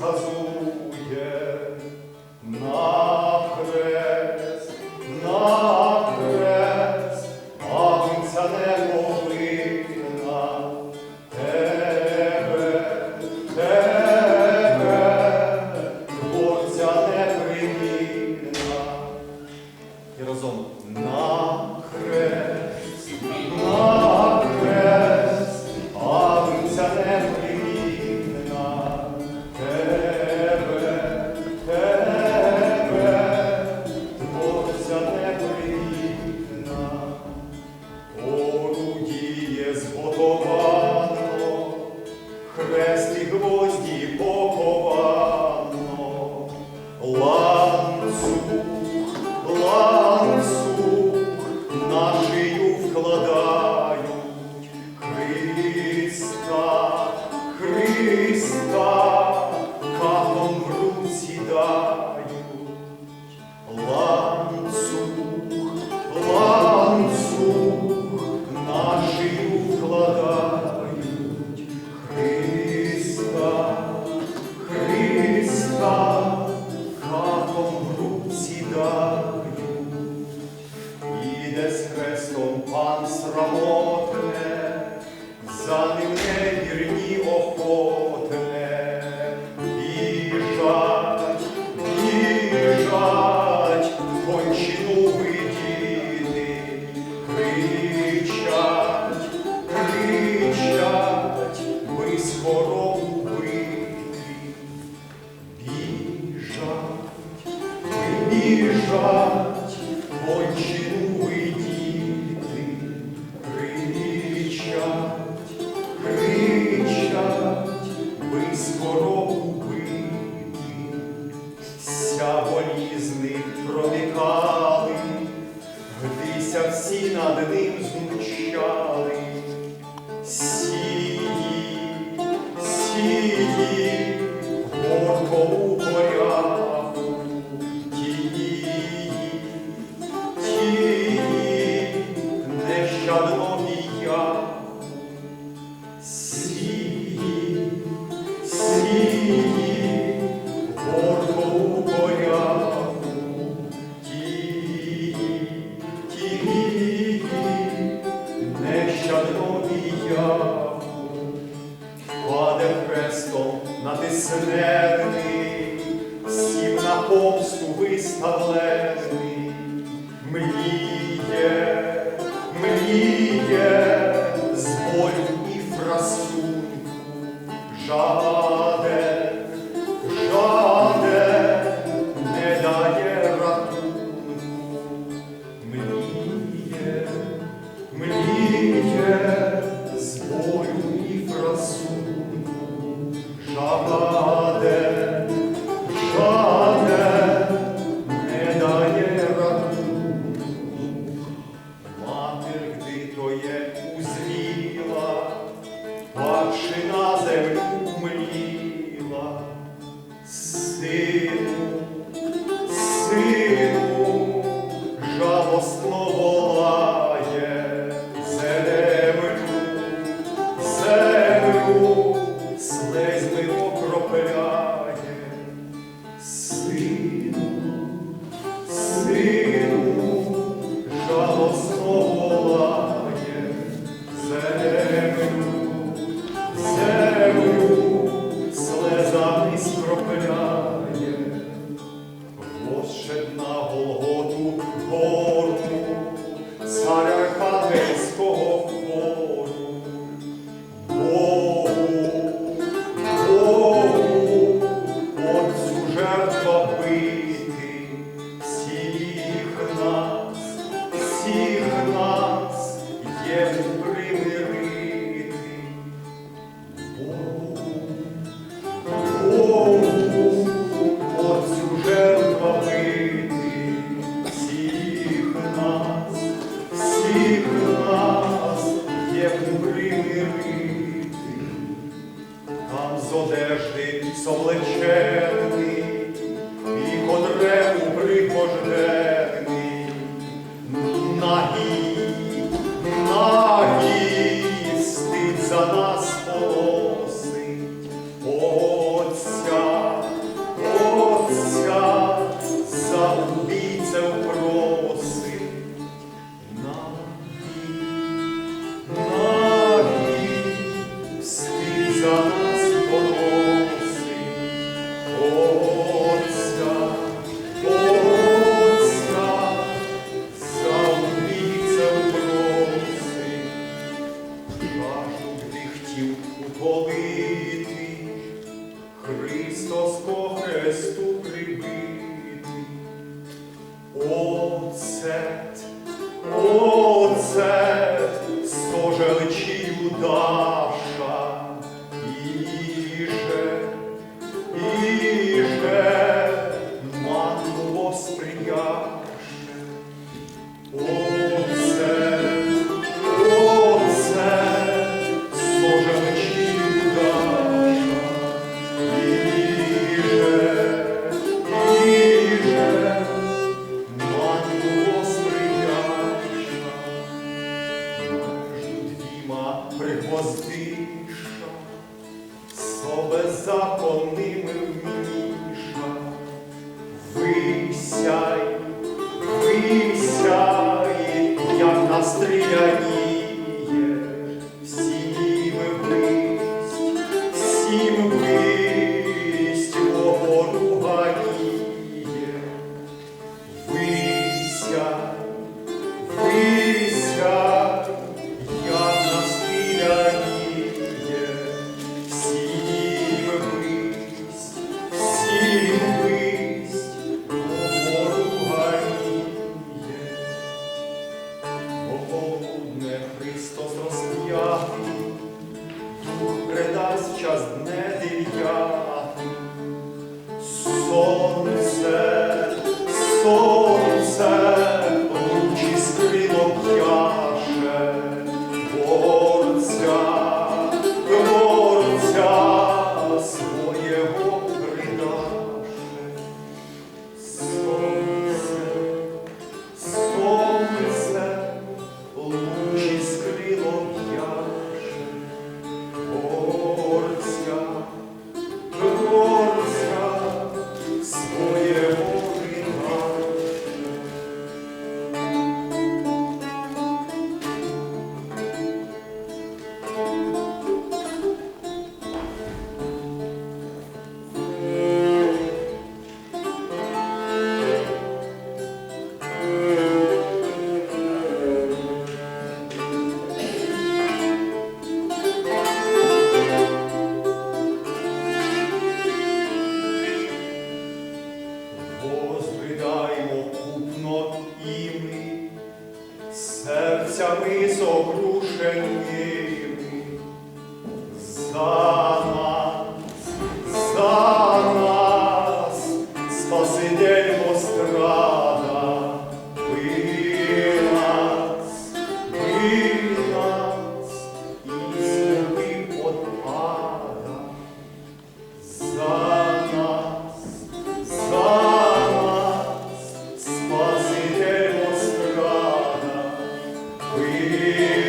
husband біжать, очі діти кричать, кричать, ви скоро з них проникали, гдися всі над ним знущали. Сіді, сіді, горко у моря. На натиснений, всім на помсту виставлений. захопити всіх нас, всіх нас єм примирити. Богу, Богу, оцю жертва бити всіх нас. хресту прибитий, О, це воздиша, собе законними вмініша, висяй, висяй, як на стріляніє, всім вись, всім вись. Всім серцями ви